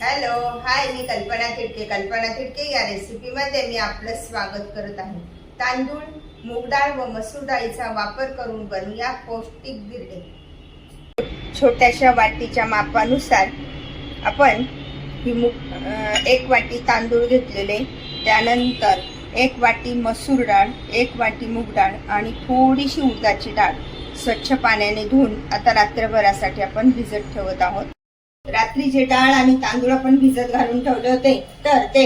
Hello hi मी कल्पना खिडके कल्पना खिडके या रेसिपीमध्ये मी आपलं स्वागत करत आहे. तांदूळ मूग डाळ व मसूर डाळीचा वापर करून बनवूया पौष्टिक गिरडे छोट्याशा वाटीच्या मापानुसार आपण ही मूग एक वाटी तांदूळ घेतलेले. त्यानंतर एक वाटी मसूर डाळ एक वाटी मूग डाळ आणि थोडीशी उडदाची डाळ स्वच्छ पाण्याने धुवून आता रात्रभरासाठी आपण भिजत ठेवत आहोत. रात्री जे डाळ आणि तांदूळ आपण भिजत घालून ठेवले होते तर ते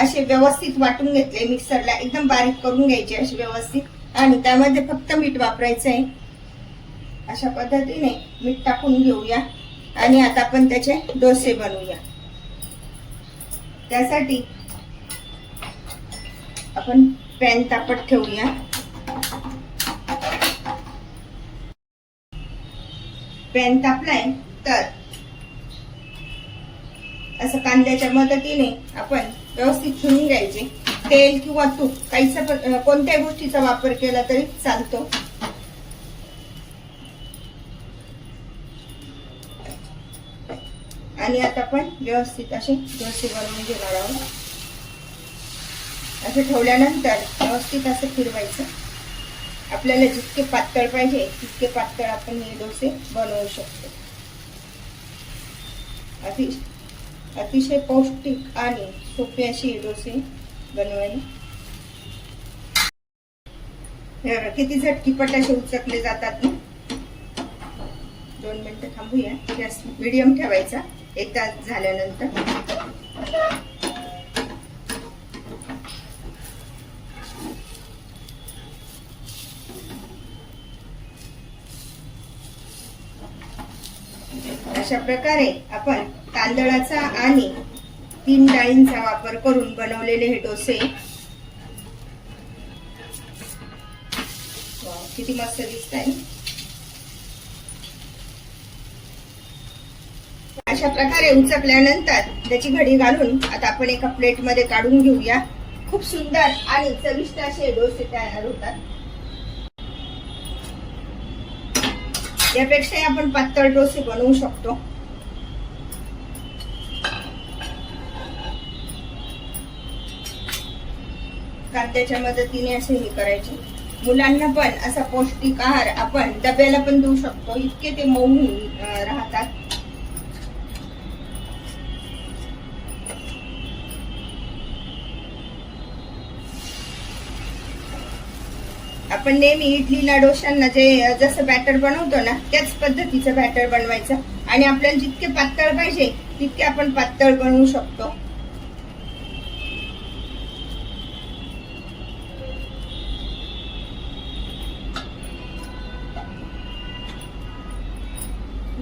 असे व्यवस्थित वाटून घेतले मिक्सरला एकदम बारीक करून घ्यायचे असे व्यवस्थित. आणि त्यामध्ये फक्त मीठ वापरायचं आहे अशा पद्धतीने मीठ टाकून घेऊया. आणि आता आपण त्याचे डोसे बनवूया. त्यासाठी आपण पॅन तापत ठेवूया. पॅन तापलाय तर असं कांद्याच्या मदतीने आपण व्यवस्थित धुवून घ्यायचे. तेल किंवा तूप काहीच कोणत्याही गोष्टीचा वापर केला तरी चालतो. आणि आता आपण व्यवस्थित असे डोसे बनवून घेणार आहोत. असे ठेवल्यानंतर व्यवस्थित असं फिरवायचं. आपल्याला जितके पातळ पाहिजे तितके पातळ आपण हे डोसे बनवू शकतो. अति अतिशय पौष्टिक आणि सोपे अशी डोसे बनवायला. किती झटकीपट असे उचकले जातात ना? दोन मिनिटं थांबूया. गॅस मिडियम ठेवायचा. एक तास झाल्यानंतर. अशा प्रकारे आपण तांदळाचा आणि तीन डाळींचा वापर करून बनवलेले हे डोसे. किती मस्त दिसत आहे अशा प्रकारे उचकल्यानंतर त्याची घडी घालून आता आपण एका प्लेटमध्ये काढून घेऊया. खूप सुंदर आणि चविष्ट असे डोसे तयार होतात. यापेक्षाही आपण पातळ डोसे बनवू शकतो. कांद्याच्या मदतीने असे हे करायचे. मुलांना पण असा पौष्टिक आहार आपण डब्याला पण देऊ शकतो. इतके ते मऊ राहतात. आपण नेहमी इडलीला डोशांना जे जसं बॅटर बनवतो ना त्याच पद्धतीचं बॅटर बनवायचं. आणि आपल्याला जितके पातळ पाहिजे तितके आपण पातळ बनवू शकतो.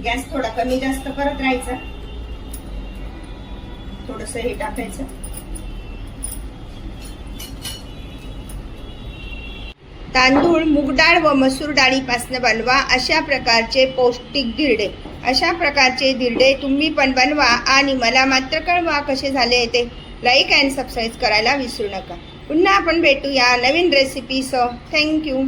गॅस थोडा कमी जास्त करत राहायचा. थोडस हे टाकायचं. तांदूळ मूग डाळ व मसूर डाळीपासून बनवा अशा प्रकारचे पौष्टिक धिरडे. अशा प्रकारचे धिरडे तुम्ही पण बनवा आणि मला मात्र कळवा कसे झाले ते. लाईक अँड सबस्क्राईब करायला विसरू नका. पुन्हा आपण भेटूया नवीन रेसिपीसह थँक्यू